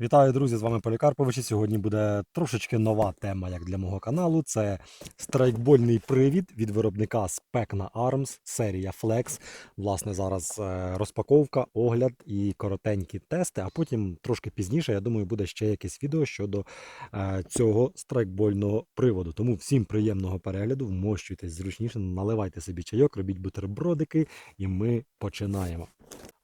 Вітаю, друзі! З вами Полікарпович. І Сьогодні буде трошечки нова тема, як для мого каналу. Це страйкбольний привід від виробника Specna Arms, серія Flex. Власне, зараз е, розпаковка, огляд і коротенькі тести. А потім трошки пізніше, я думаю, буде ще якесь відео щодо е, цього страйкбольного приводу. Тому всім приємного перегляду, вмощуйтесь зручніше, наливайте собі чайок, робіть бутербродики, і ми починаємо.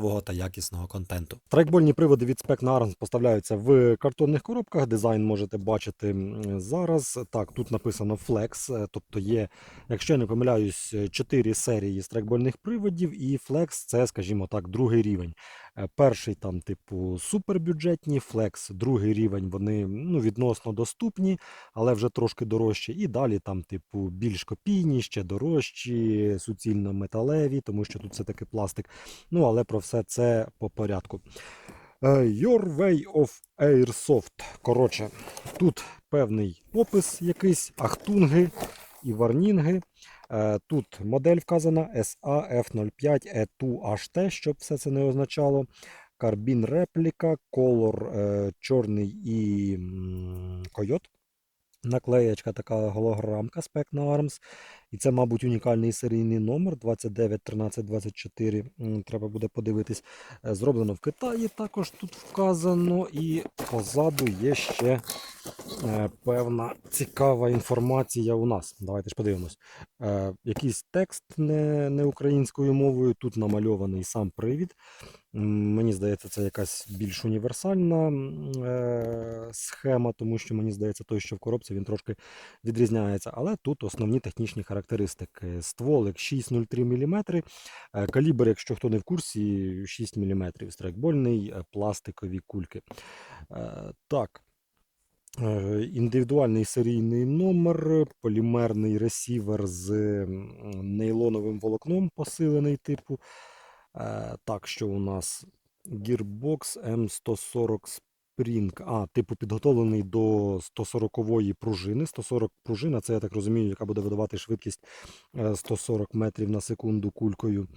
цікавого та якісного контенту. Трекбольні приводи від Spec Arms поставляються в картонних коробках. Дизайн можете бачити зараз. Так, тут написано Flex, е, тобто є, якщо я не помиляюсь, 4 серії страйкбольних приводів, і Flex це, скажімо так, другий рівень. Е, Перший там, типу, супербюджетні, Flex, другий рівень, вони ну, відносно доступні, але вже трошки дорожчі. І далі там, типу, більш копійні, ще дорожчі, суцільно металеві, тому що тут все-таки пластик. Ну, але про все це по порядку. Е, Your Way of Airsoft. Коротше, тут певний опис якийсь, ахтунги і варнінги. Е, Тут модель вказана SAF05E2HT, щоб все це не означало. Карбін репліка, колор е, чорний і койот. Наклеєчка така голограмка Specna Arms. І це, мабуть, унікальний серійний номер 291324. М, Треба буде подивитись. Е, Зроблено в Китаї, також тут вказано. І позаду є ще е, певна цікава інформація у нас. Давайте ж подивимось. Е, Якийсь текст не, не українською мовою. Тут намальований сам привід. Мені здається, це якась більш універсальна схема, тому що мені здається, той, що в коробці, він трошки відрізняється. Але тут основні технічні характеристики. Стволик 6,03 мм, е, калібр, якщо хто не в курсі, 6 мм, страйкбольний, е, пластикові кульки. Е, Так. Індивідуальний серійний номер, полімерний ресівер з нейлоновим волокном, посилений типу. Так, що у нас Gearbox M140 Spring. А, типу, підготовлений до 140-ї пружини. 140 пружина, це я так розумію, яка буде видавати швидкість е, 140 метрів на секунду кулькою.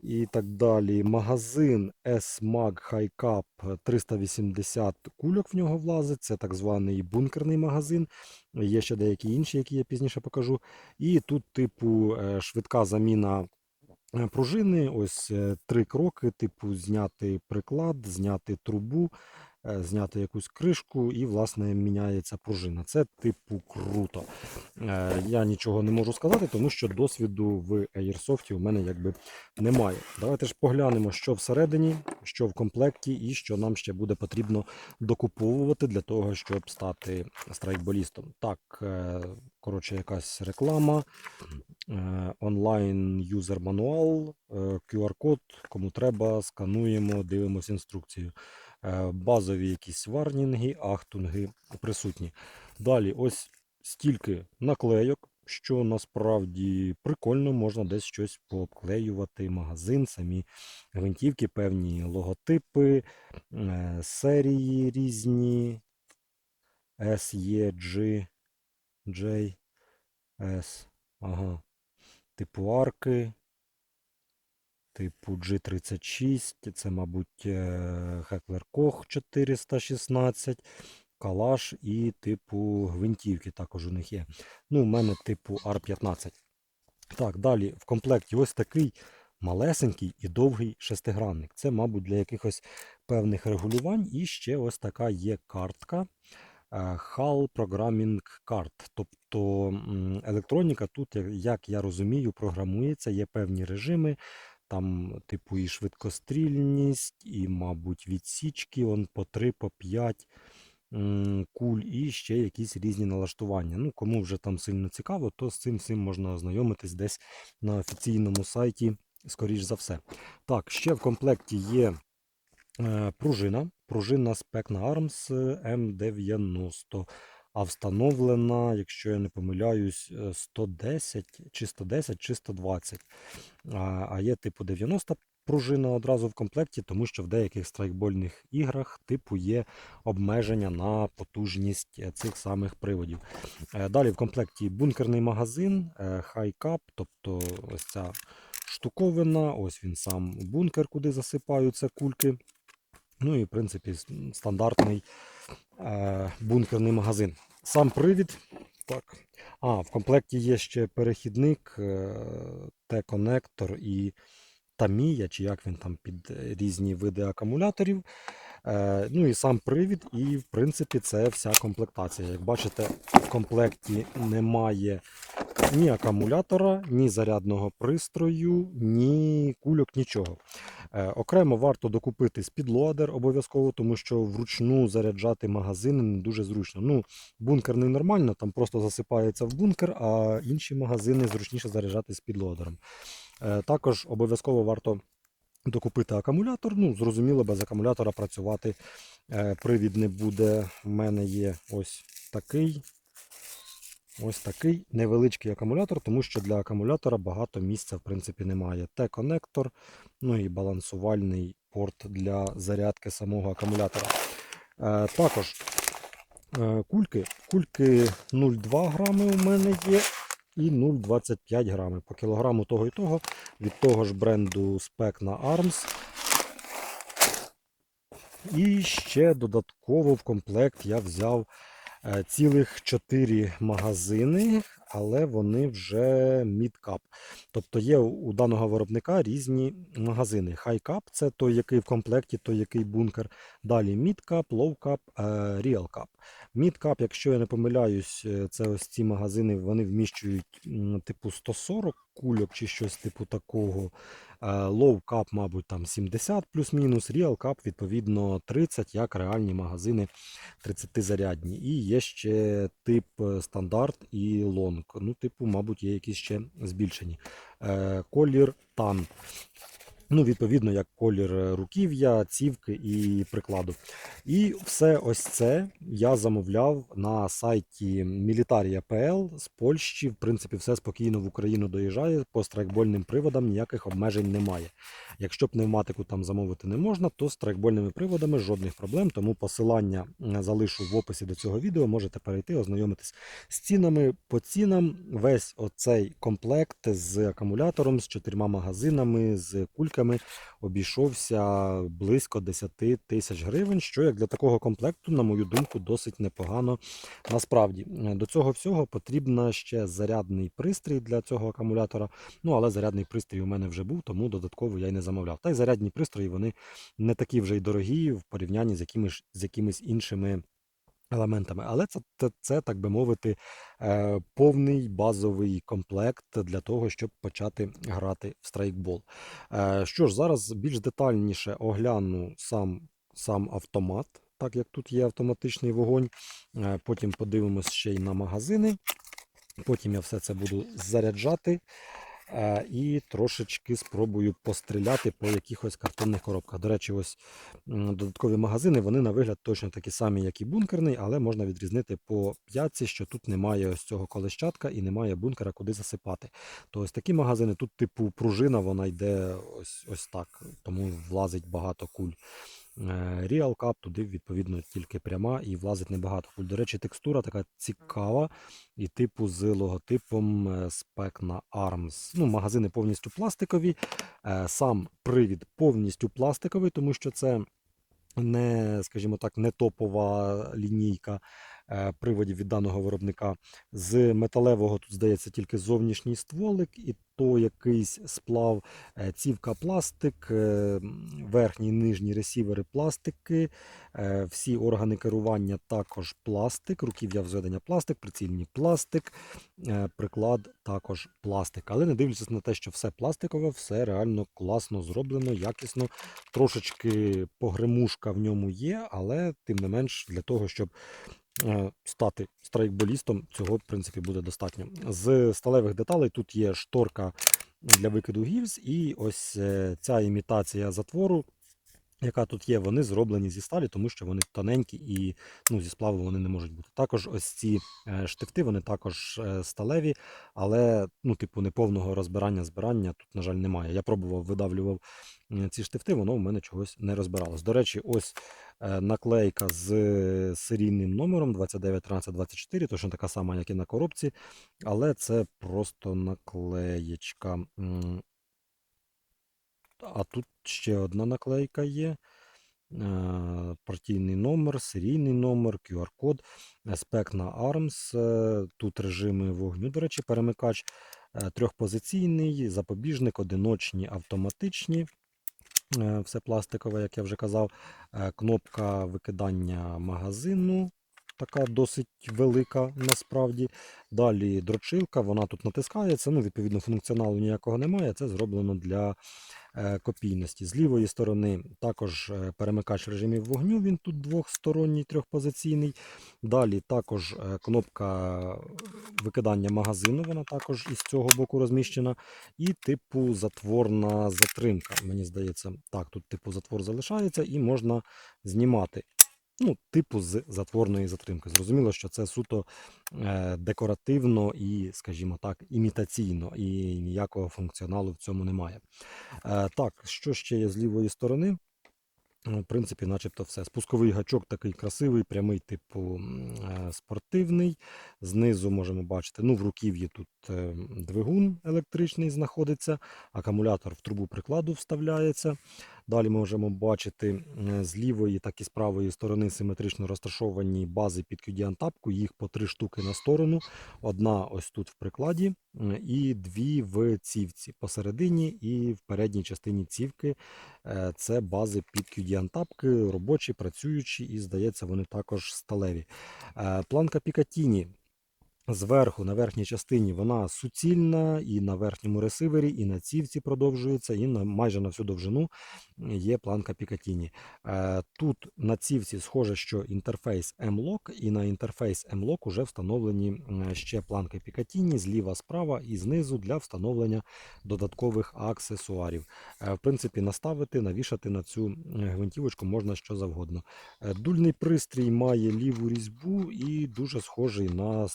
І так далі. Магазин S-Mag High Cap 380 кульок в нього влазить. Це так званий бункерний магазин. Є ще деякі інші, які я пізніше покажу. І тут, типу, е, швидка заміна е, пружини. Ось е, три кроки: типу, зняти приклад, зняти трубу, е, зняти якусь кришку, і, власне, міняється пружина. Це, типу, круто. Е, Я нічого не можу сказати, тому що досвіду в Airsoft у мене якби немає. Давайте ж поглянемо, що всередині, що в комплекті, і що нам ще буде потрібно докуповувати для того, щоб стати страйкболістом. Так, е, коротше, якась реклама, е, онлайн юзер мануал, е, QR-код, кому треба, скануємо, дивимося інструкцію. Е, Базові якісь варнінги, ахтунги присутні. Далі, ось стільки наклейок, що насправді прикольно, можна десь щось пообклеювати, магазин, самі гвинтівки, певні логотипи, е, серії різні, S, E, G, J, S, ага, типу арки, типу G36, це, мабуть, е, Heckler Koch 416, калаш і типу гвинтівки також у них є. Ну, у мене типу R15. Так, далі в комплекті ось такий малесенький і довгий шестигранник. Це, мабуть, для якихось певних регулювань. І ще ось така є картка. е, HAL Programming Card. Тобто електроніка тут, як- як я розумію, програмується, є певні режими. Там, типу, і швидкострільність, і, мабуть, відсічки, он по 3, по 5 куль, і ще якісь різні налаштування. Ну, кому вже там сильно цікаво, то з цим всім можна ознайомитись десь на офіційному сайті, скоріш за все. Так, ще в комплекті є е, пружина. пружина Specna Arms М90. А встановлена, якщо я не помиляюсь, е, 110 чи 110 чи 120. А, є типу 90 пружина одразу в комплекті, тому що в деяких страйкбольних іграх типу є обмеження на потужність е, цих самих приводів. Е, Далі в комплекті бункерний магазин, е, Cap, тобто ось ця штуковина, ось він сам бункер, куди засипаються кульки. Ну і в принципі стандартний е, бункерний магазин. Сам привід. Так. А, в комплекті є ще перехідник, е, Т-конектор і Тамія, чи як він там під різні види акумуляторів. Е, ну і сам привід, і в принципі це вся комплектація. Як бачите, в комплекті немає ні акумулятора, ні зарядного пристрою, ні кульок, нічого. Е, окремо варто докупити спідлодер обов'язково, тому що вручну заряджати магазини не дуже зручно. Ну, бункерний нормально, там просто засипається в бункер, а інші магазини зручніше заряджати спідлодером. Е, також обов'язково варто докупити акумулятор. Ну, зрозуміло, без акумулятора працювати е, привід не буде. У мене є ось такий. Ось такий невеличкий акумулятор, тому що для акумулятора багато місця в принципі немає. Т-конектор, ну і балансувальний порт для зарядки самого акумулятора. Е, також е, кульки. Кульки 0,2 грами у мене є і 0,25 грами. По кілограму того і того від того ж бренду Specna Arms. І ще додатково в комплект я взяв цілих 4 магазини, але вони вже мідкап. Тобто є у даного виробника різні магазини. Хайкап це той, який в комплекті, той, який бункер. Далі мідкап, лоукап, ріалкап. Мідкап, якщо я не помиляюсь, е, це ось ці магазини вони вміщують типу 140 кульок чи щось типу такого. Low Cup, мабуть, там 70 плюс-мінус, Cup, відповідно, 30, як реальні магазини 30-зарядні. І є ще тип е, стандарт і лонг. Ну, типу, мабуть, є якісь ще збільшені. Е, Колір тан. Ну, відповідно, як колір е, руків'я, цівки і прикладу. І все ось це я замовляв на сайті Militaria.pl з Польщі. В принципі, все спокійно в Україну доїжджає. По страйкбольним приводам ніяких обмежень немає. Якщо пневматику там замовити не можна, то з страйкбольними приводами жодних проблем. Тому посилання залишу в описі до цього відео. Можете перейти, ознайомитись з цінами. По цінам весь оцей комплект з акумулятором, з чотирма магазинами, з кульками обійшовся близько 10 тисяч гривень, що як для такого комплекту, на мою думку, досить непогано. Насправді Е, до цього всього потрібно ще зарядний пристрій для цього акумулятора. Ну але зарядний пристрій у мене вже був, тому додатково я й не замовляв. Та й зарядні пристрої вони не такі вже й дорогі в порівнянні з якимись, з якимись іншими. Елементами, але це, це, це, так би мовити, е, повний базовий комплект для того, щоб почати грати в страйкбол. Е, що ж, зараз більш детальніше огляну сам, сам автомат, так як тут є автоматичний вогонь. Е, потім подивимось ще й на магазини. Потім я все це буду заряджати. Е, І трошечки спробую постріляти по якихось картонних коробках. До речі, ось додаткові магазини, вони на вигляд точно такі самі, як і бункерний, але можна відрізнити по п'ятці, що тут немає ось цього колещатка і немає бункера, куди засипати. То ось такі магазини, тут типу пружина, вона йде ось, ось так, тому влазить багато куль. Е, Real Cup туди відповідно тільки пряма і влазить небагато куль. До речі, текстура така цікава і типу з логотипом е, Specna Arms. Ну, магазини повністю пластикові. Е, Сам привід повністю пластиковий, тому що це не, скажімо так, не топова лінійка приводів від даного виробника. З металевого тут здається тільки зовнішній стволик, і то якийсь сплав, е, цівка пластик, е, верхні і нижні ресівери пластики, е, всі органи керування також пластик, руків'я взведення пластик, прицільні пластик, е, приклад також пластик. Але не дивлячись на те, що все пластикове, все реально класно зроблено, якісно. Трошечки погремушка в ньому є, але тим не менш для того, щоб е, стати страйкболістом, цього в принципі буде достатньо. З сталевих деталей тут є шторка для викиду гільз, і ось е, ця імітація затвору. яка тут є, вони зроблені зі сталі, тому що вони тоненькі і ну, зі сплаву вони не можуть бути. Також ось ці е, штифти, вони також е, сталеві, але ну, типу, неповного розбирання збирання тут, на жаль, немає. Я пробував, видавлював ці штифти, воно в мене чогось не розбиралось. До речі, ось е, наклейка з е, серійним номером 291324, точно така сама, як і на коробці, але це просто наклеєчка. А тут ще одна наклейка є. Е, Партійний номер, серійний номер, QR-код, спек на ARMS. е, Тут режими вогню, до речі, перемикач е, трьохпозиційний, запобіжник, одиночні, автоматичні. Е, Все пластикове, як я вже казав. Е, Кнопка викидання магазину. Така досить велика насправді. Далі дрочилка, вона тут натискається. Ну, відповідно, функціоналу ніякого немає. Це зроблено для копійності. З лівої сторони також е, перемикач режимів вогню. Він тут двохсторонній, трьохпозиційний. Далі також е, кнопка викидання магазину. Вона також із цього боку розміщена. І типу затворна затримка. Мені здається, так, тут типу затвор залишається і можна знімати. Ну, типу з затворної затримки. Зрозуміло, що це суто е, декоративно і, скажімо так, імітаційно, і ніякого функціоналу в цьому немає. Е, так, що ще є з лівої сторони? Ну, В принципі, начебто все. Спусковий гачок такий красивий, прямий, типу е, спортивний. Знизу можемо бачити, ну, в руків'ї тут двигун електричний знаходиться, акумулятор в трубу прикладу вставляється. Далі ми можемо бачити е, з лівої, так і з правої сторони симетрично розташовані бази під QD-антапку. Їх по три штуки на сторону. Одна ось тут в прикладі, і дві в цівці посередині і в передній частині цівки. Е, Це бази під QD-антапки, робочі, працюючі, і здається, вони також сталеві. Е, Планка Пікатіні. Зверху на верхній частині вона суцільна, і на верхньому ресивері, і на цівці продовжується, і на майже на всю довжину є планка Пікатіні. Е, Тут на цівці схоже, що інтерфейс M-Lock, і на інтерфейс M-Lock уже встановлені ще планки Пікатіні зліва, справа і знизу для встановлення додаткових аксесуарів. Е, В принципі, наставити, навішати на цю гвинтівочку можна що завгодно. Е, Дульний пристрій має ліву різьбу і дуже схожий на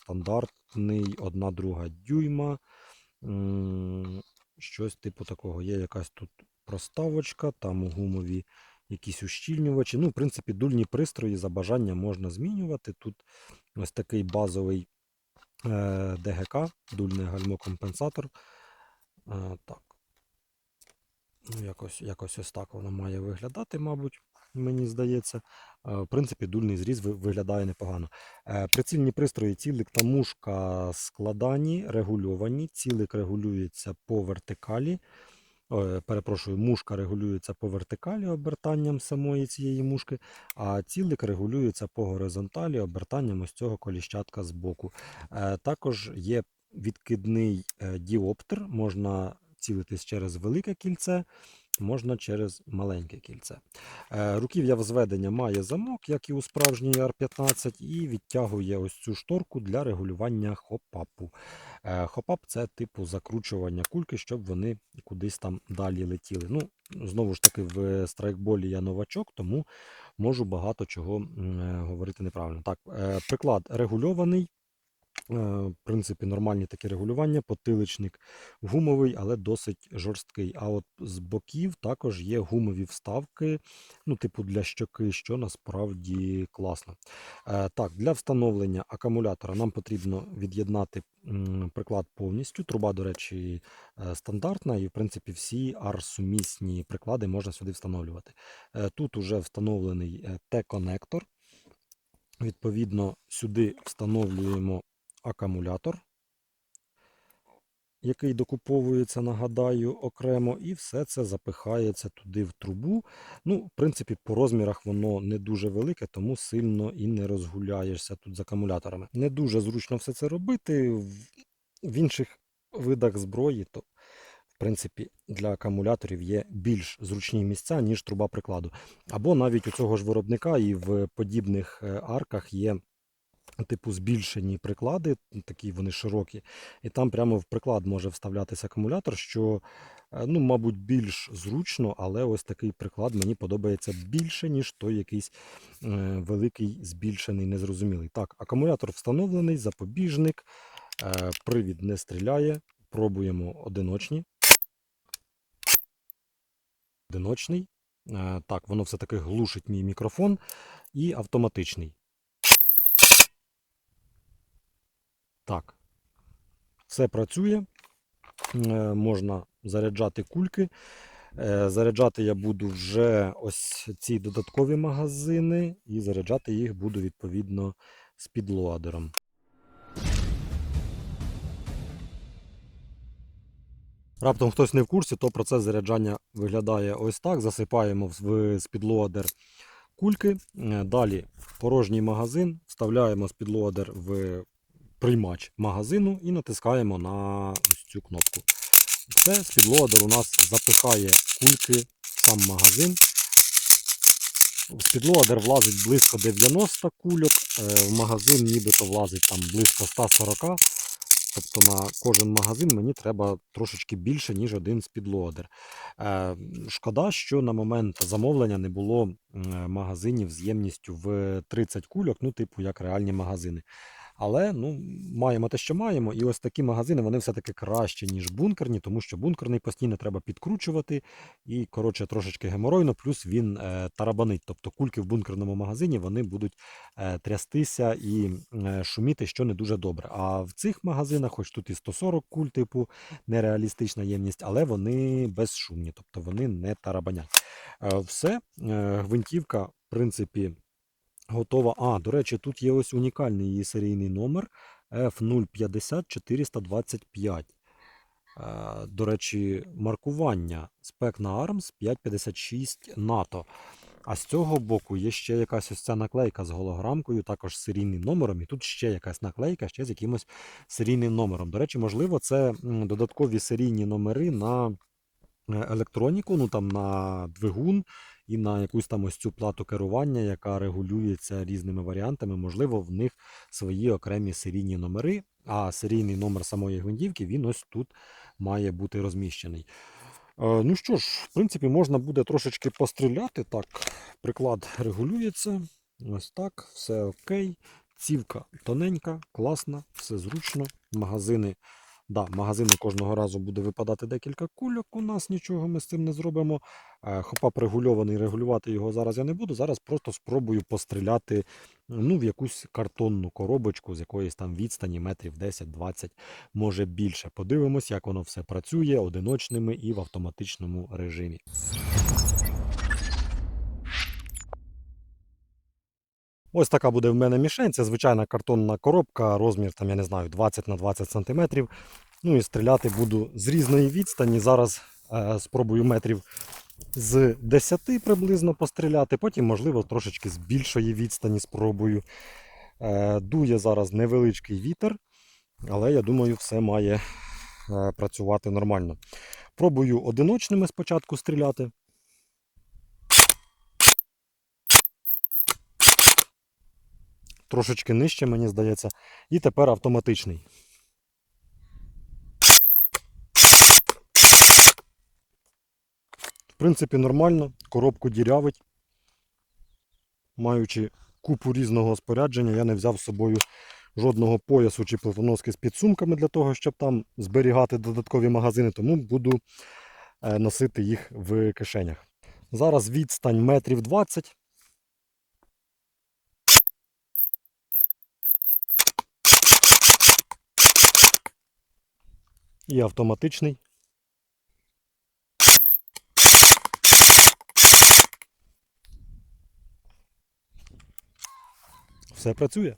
стандартний 1,2 дюйма. Щось типу такого. Є якась тут проставочка, там гумові якісь ущільнювачі. Ну, в принципі, дульні пристрої за бажанням можна змінювати. Тут ось такий базовий е, ДГК, дульний гальмокомпенсатор. Е, так. Ну, якось, якось ось так воно має виглядати, мабуть, мені здається. Е, В принципі, дульний зріз виглядає непогано. Е, Прицільні пристрої, цілик та мушка складані, регульовані. Цілик регулюється по вертикалі. Ой, перепрошую, мушка регулюється по вертикалі обертанням самої цієї мушки, а цілик регулюється по горизонталі обертанням ось цього коліщатка з боку. Е, Також є відкидний е, діоптер, можна цілитись через велике кільце, можна через маленьке кільце. Е, Руків'я взведення має замок, як і у справжній R15, і відтягує ось цю шторку для регулювання хопапу. Е, Хопап це типу закручування кульки, щоб вони кудись там далі летіли. Ну, знову ж таки, в страйкболі я новачок, тому можу багато чого е, говорити неправильно. Так, приклад регульований. Е, В принципі, нормальні такі регулювання, потиличник гумовий, але досить жорсткий. А от з боків також є гумові вставки, ну, типу для щоки, що насправді класно. Е, Так, для встановлення акумулятора нам потрібно від'єднати приклад повністю. Труба, до речі, е, стандартна, і в принципі всі AR-сумісні приклади можна сюди встановлювати. Тут уже встановлений Т-конектор. Відповідно, сюди встановлюємо акумулятор, який докуповується, нагадаю, окремо, і все це запихається туди в трубу. Ну, в принципі, по розмірах воно не дуже велике, тому сильно і не розгуляєшся тут з акумуляторами. Не дуже зручно все це робити. В інших видах зброї, то, в принципі, для акумуляторів є більш зручні місця, ніж труба прикладу. Або навіть у цього ж виробника і в подібних е, арках є типу збільшені приклади, такі вони широкі, і там прямо в приклад може вставлятися акумулятор, що Е, Ну, мабуть, більш зручно, але ось такий приклад мені подобається більше, ніж той якийсь е, великий, збільшений, незрозумілий. Так, акумулятор встановлений, запобіжник, е, привід не стріляє. Пробуємо одиночні. Одиночний. Так, воно все-таки глушить мій мікрофон. І автоматичний. Так. Все працює. Е, Можна заряджати кульки. Е, Заряджати я буду вже ось ці додаткові магазини, і заряджати їх буду відповідно з підлоадером. Раптом хтось не в курсі, то процес заряджання виглядає ось так. Засипаємо в спідлоадер кульки. Е, Далі порожній магазин, вставляємо спідлоадер в приймач магазину і натискаємо на ось цю кнопку. Все, спідлоадер у нас запихає кульки в сам магазин. В спідлоадер влазить близько 90 кульок, е, в магазин нібито влазить там близько 140. Тобто на кожен магазин мені треба трошечки більше, ніж один спідлоадер. Е, Шкода, що на момент замовлення не було магазинів з ємністю в 30 кульок, ну, типу, як реальні магазини. Але ну, маємо те, що маємо. І ось такі магазини вони все-таки кращі, ніж бункерні, тому що бункерний постійно треба підкручувати і, коротше, трошечки геморойно, плюс він е, тарабанить. Тобто кульки в бункерному магазині вони будуть е, трястися і е, шуміти, що не дуже добре. А в цих магазинах, хоч тут і 140 куль, типу нереалістична ємність, але вони безшумні, тобто вони не тарабанять. Е, все, е, гвинтівка, в принципі. Готова. А, до речі, тут є ось унікальний її серійний номер F050425. Е, До речі, маркування спек на ARMS 556 НАТО. А з цього боку є ще якась ось ця наклейка з голограмкою, також з серійним номером. І тут ще якась наклейка ще з якимось серійним номером. До речі, можливо, це додаткові серійні номери на е, електроніку, ну там на двигун і на якусь там ось цю плату керування, яка регулюється різними варіантами. Можливо, в них свої окремі серійні номери, а серійний номер самої гвинтівки він ось тут має бути розміщений. Е, Ну що ж, в принципі, можна буде трошечки постріляти. Так, приклад регулюється. Ось так, все окей. Цівка тоненька, класна, все зручно. Магазини. Да, магазини кожного разу буде випадати декілька кульок. У нас нічого ми з цим не зробимо. Е, Хопап регульований, регулювати його зараз я не буду. Зараз просто спробую постріляти ну, в якусь картонну коробочку з якоїсь там відстані метрів 10-20, може більше. Подивимось, як воно все працює одиночними і в автоматичному режимі. Ось така буде в мене мішень. Це звичайна картонна коробка, розмір там, я не знаю, 20 на 20 см. Ну і стріляти буду з різної відстані. Зараз е, спробую метрів з 10 приблизно постріляти, потім, можливо, трошечки з більшої відстані спробую. Е, дує зараз невеличкий вітер, але я думаю, все має е, працювати нормально. Пробую одиночними спочатку стріляти. Трошечки нижче, мені здається. І тепер автоматичний. В принципі, нормально, коробку дірявить. Маючи купу різного спорядження, я не взяв з собою жодного поясу чи платоноски з підсумками для того, щоб там зберігати додаткові магазини, тому буду е, носити їх в кишенях. Зараз відстань метрів 20. І автоматичний. Все працює.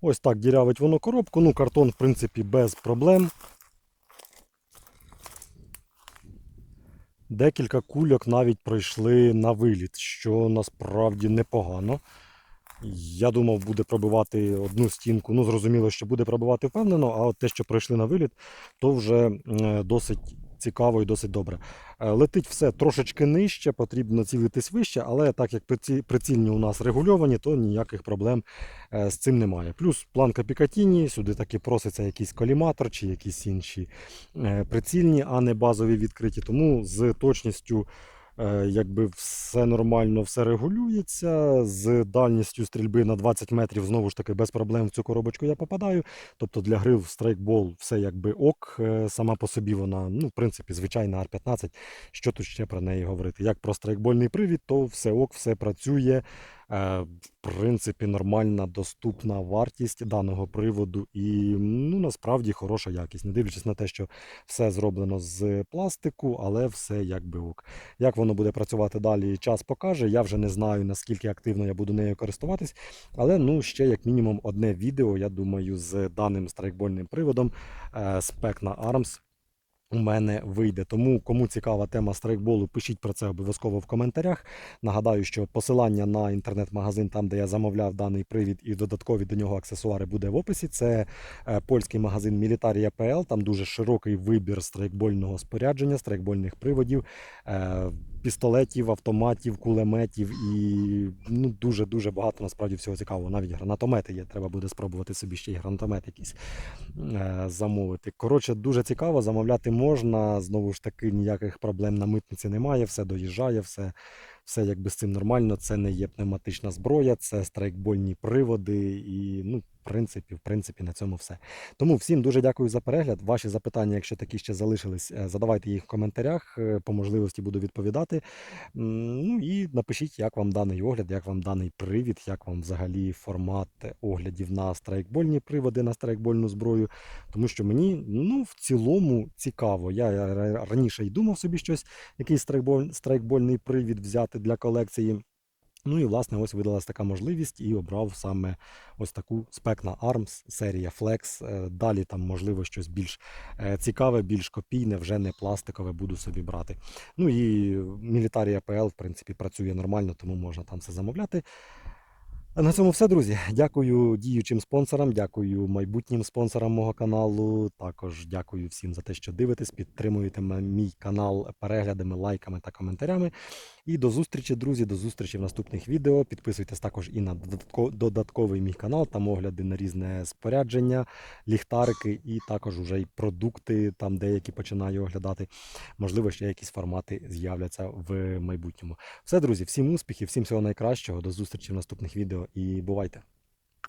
Ось так дірявить воно коробку. Ну, картон, в принципі, без проблем. Декілька кульок навіть пройшли на виліт, що насправді непогано. Я думав, буде пробивати одну стінку. Ну, зрозуміло, що буде пробивати впевнено, а от те, що пройшли на виліт, то вже е, досить цікаво і досить добре. Е, Летить все трошечки нижче, потрібно цілитись вище, але так як прицільні у нас регульовані, то ніяких проблем е, з цим немає. Плюс планка Пікатіні, сюди таки проситься якийсь коліматор чи якісь інші е, прицільні, а не базові відкриті. Тому з точністю. Е, Якби все нормально, все регулюється. З дальністю стрільби на 20 метрів знову ж таки без проблем в цю коробочку я попадаю. Тобто для гри в страйкбол все якби ок. е, Сама по собі вона, ну, в принципі, звичайна R15. Що тут ще про неї говорити? Як про страйкбольний привід, то все ок, все працює. Е, В принципі, нормальна, доступна вартість даного приводу і ну, насправді хороша якість. Не дивлячись на те, що все зроблено з пластику, але все якби ок. Як воно буде працювати далі, час покаже. Я вже не знаю, наскільки активно я буду нею користуватись. Але ну, ще як мінімум одне відео, я думаю, з даним страйкбольним приводом е, Spec на ARMS у мене вийде. Тому кому цікава тема страйкболу, пишіть про це обов'язково в коментарях. Нагадаю, що посилання на інтернет-магазин, там де я замовляв даний привід і додаткові до нього аксесуари, буде в описі. Це е, польський магазин Militaria.pl, Там дуже широкий вибір страйкбольного спорядження, страйкбольних приводів. Пістолетів, автоматів, кулеметів і ну дуже дуже багато насправді всього цікавого. Навіть гранатомети є. Треба буде спробувати собі ще й гранатомет якийсь е, замовити. Коротше, дуже цікаво, замовляти можна. Знову ж таки, ніяких проблем на митниці немає, все доїжджає, все, все якби з цим нормально. Це не є пневматична зброя, це страйкбольні приводи. І, ну, в принципі, в принципі, на цьому все. Тому всім дуже дякую за перегляд. Ваші запитання, якщо такі ще залишились, е, задавайте їх в коментарях. е, По можливості буду відповідати. Ну і напишіть, як вам даний огляд, як вам даний привід, як вам взагалі формат оглядів на страйкбольні приводи, на страйкбольну зброю. Тому що мені ну, в цілому цікаво. Я раніше й думав собі щось, якийсь страйкбольний привід взяти для колекції. Ну і власне ось видалась така можливість і обрав саме ось таку спек на ARMS, серія Flex. Е, Далі там можливо щось більш е, цікаве, більш копійне, вже не пластикове буду собі брати. Ну і Militaria.pl, в принципі, працює нормально, тому можна там все замовляти. На цьому все, друзі. Дякую діючим спонсорам, дякую майбутнім спонсорам мого каналу. Також дякую всім за те, що дивитесь, підтримуєте мій канал переглядами, лайками та коментарями. І до зустрічі, друзі, до зустрічі в наступних відео. Підписуйтесь також і на додатковий мій канал, там огляди на різне спорядження, ліхтарики і також уже й продукти, там деякі починаю оглядати. Можливо, ще якісь формати з'являться в майбутньому. Все, друзі, всім успіхів, всім всього найкращого. До зустрічі в наступних відео і бувайте!